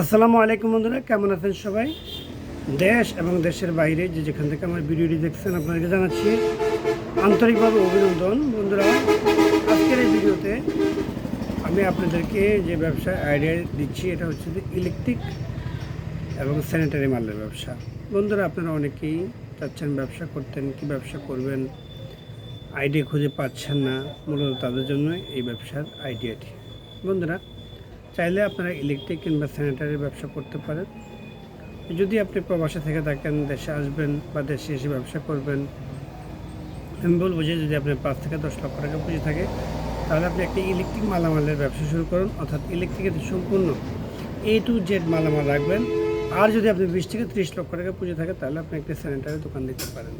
আসসালামু আলাইকুম বন্ধুরা, কেমন আছেন সবাই? দেশ এবং দেশের বাইরে যে যেখান থেকে আমার ভিডিওটি দেখছেন আপনাদেরকে জানাচ্ছি আন্তরিকভাবে অভিনন্দন। বন্ধুরা, আজকের এই ভিডিওতে আমি আপনাদেরকে যে ব্যবসায় আইডিয়া দিচ্ছি, এটা হচ্ছে যে ইলেকট্রিক এবং স্যানিটারি মালের ব্যবসা। বন্ধুরা, আপনারা অনেকেই চাচ্ছেন ব্যবসা করতেন, কি ব্যবসা করবেন? আইডিয়া খুঁজে পাচ্ছেন না, মূলত তাদের জন্য এই ব্যবসার আইডিয়াটি বন্ধুরা চাইলে আপনারা ইলেকট্রিক কিংবা স্যানিটারি ব্যবসা করতে পারেন। যদি আপনি প্রবাসে থেকে থাকেন, দেশে আসবেন বা দেশে এসে ব্যবসা করবেন, আমি বলব যে যদি আপনার পাঁচ থেকে দশ লক্ষ টাকা পুঁজি থাকে, তাহলে আপনি একটি ইলেকট্রিক মালামালের ব্যবসা শুরু করুন, অর্থাৎ ইলেকট্রিকের সম্পূর্ণ এ টু জেড মালামাল রাখবেন। আর যদি আপনি বিশ থেকে ত্রিশ লক্ষ টাকা পুঁজি থাকে, তাহলে আপনি একটি স্যানিটারি দোকান দিতে পারেন।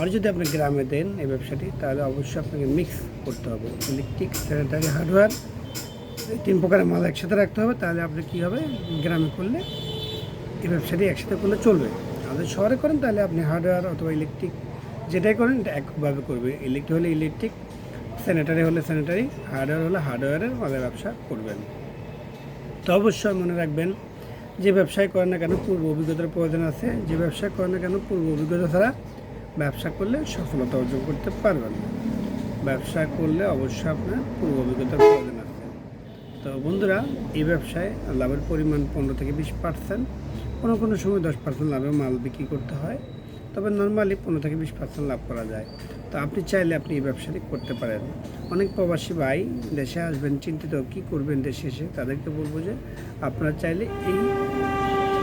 আর যদি আপনি গ্রামে দেন এই ব্যবসাটি, তাহলে অবশ্যই আপনাকে মিক্স করতে হবে। ইলেকট্রিক স্যানিটারি হার্ডওয়্যার তিন প্রকারের মাল একসাথে রাখতে হবে, তাহলে আপনি কী হবে? গ্রামে করলে এই ব্যবসাটি একসাথে করলে চলবে। আমাদের শহরে করেন, তাহলে আপনি হার্ডওয়্যার অথবা ইলেকট্রিক যেটাই করেন, এটা একভাবে করবে। ইলেকট্রিক হলে ইলেকট্রিক, স্যানিটারি হলে স্যানিটারি, হার্ডওয়্যার হলে হার্ডওয়্যারের মালের ব্যবসা করবেন। তো অবশ্যই মনে রাখবেন, যে ব্যবসায় করেন না কেন পূর্ব অভিজ্ঞতার প্রয়োজন আছে। যে ব্যবসায় করেন না কেন পূর্ব অভিজ্ঞতা ছাড়া ব্যবসা করলে সফলতা অর্জন করতে পারবেন ব্যবসা করলে অবশ্যই আপনার পূর্ব অভিজ্ঞতার প্রয়োজন আছে। তো বন্ধুরা, এই ব্যবসায় লাভের পরিমাণ পনেরো থেকে বিশ পার্সেন্ট কোনো কোনো সময় দশ পার্সেন্ট লাভে মাল বিক্রি করতে হয়, তবে নর্মালি পনেরো থেকে বিশ পার্সেন্ট লাভ করা যায়। তো আপনি চাইলে আপনি এই ব্যবসাটি করতে পারেন। অনেক প্রবাসী ভাই দেশে আসবেন, চিন্তিত কী করবেন দেশে এসে, তাদেরকে বলব যে আপনারা চাইলে এই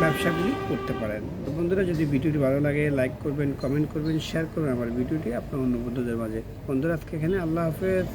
ব্যবসাগুলি করতে পারেন। তো বন্ধুরা, যদি ভিডিওটি ভালো লাগে লাইক করবেন কমেন্ট করবেন শেয়ার করবেন আমার ভিডিওটি আপনার অন্য বন্ধুদের মাঝে। বন্ধুরা, আজকে এখানে আল্লাহ হাফেজ।